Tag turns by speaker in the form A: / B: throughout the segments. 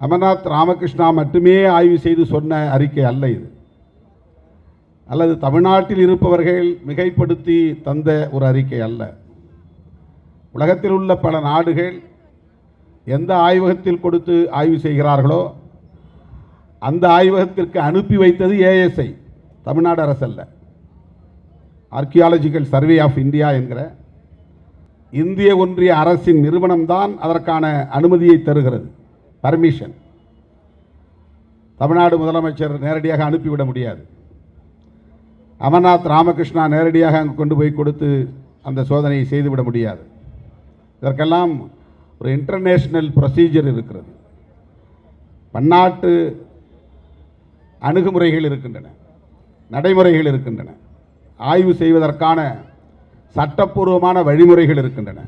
A: அமர்நாத் ராமகிருஷ்ணா மட்டுமே ஆய்வு செய்து சொன்ன அறிக்கை அல்ல இது. அல்லது தமிழ்நாட்டில் இருப்பவர்கள் மிகைப்படுத்தி தந்த ஒரு அறிக்கை அல்ல. உலகத்தில் உள்ள பல நாடுகள் எந்த ஆய்வகத்தில் கொடுத்து ஆய்வு செய்கிறார்களோ அந்த ஆய்வகத்திற்கு அனுப்பி வைத்தது ஏஎஸ்ஐ தமிழ்நாடு அரசல்ல ஆர்கியாலஜிக்கல் சர்வே ஆஃப் இந்தியா என்கிற இந்திய ஒன்றிய அரசின் நிறுவனம்தான் அதற்கான அனுமதியை தருகிறது. பர்மிஷன் தமிழ்நாடு முதலமைச்சர் நேரடியாக அனுப்பிவிட முடியாது. அமர்நாத் ராமகிருஷ்ணா நேரடியாக அங்கு கொண்டு போய் கொடுத்து அந்த சோதனையை செய்துவிட முடியாது. இதற்கெல்லாம் ஒரு இன்டர்நேஷ்னல் ப்ரொசீஜர் இருக்கிறது. பன்னாட்டு அணுகுமுறைகள் இருக்கின்றன. நடைமுறைகள் இருக்கின்றன. ஆய்வு செய்வதற்கான சட்டப்பூர்வமான வழிமுறைகள் இருக்கின்றன.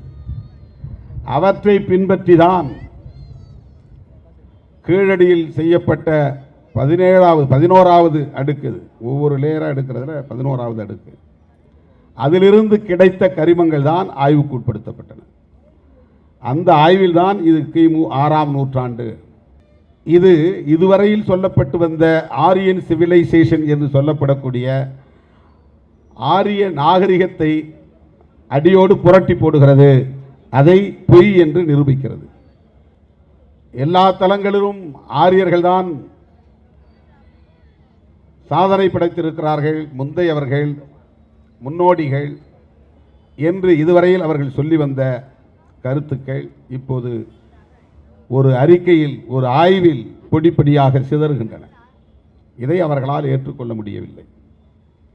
A: அவற்றை பின்பற்றி தான் கீழடியில் செய்யப்பட்ட பதினேழாவது பதினோராவது அடுக்குது. ஒவ்வொரு லேயராக எடுக்கிறதுல பதினோராவது அடுக்கு. அதிலிருந்து கிடைத்த கரிமங்கள் தான் ஆய்வுக்கு உட்படுத்தப்பட்டன. அந்த ஆய்வில் தான் இது கிமு ஆறாம் நூற்றாண்டு. இது இதுவரையில் சொல்லப்பட்டு வந்த ஆரியன் சிவிலைசேஷன் என்று சொல்லப்படக்கூடிய ஆரிய நாகரிகத்தை அடியோடு புரட்டி போடுகிறது. அதை பொய் என்று நிரூபிக்கிறது. எல்லா தலங்களிலும் ஆரியர்கள்தான் சாதனை படைத்திருக்கிறார்கள் முந்தையவர்கள் முன்னோடிகள் என்று இதுவரையில் அவர்கள் சொல்லி வந்த கருத்துக்கள் இப்போது ஒரு அறிக்கையில் ஒரு ஆய்வில் பொடிப்படியாக சிதறுகின்றன. இதை அவர்களால் ஏற்றுக்கொள்ள முடியவில்லை.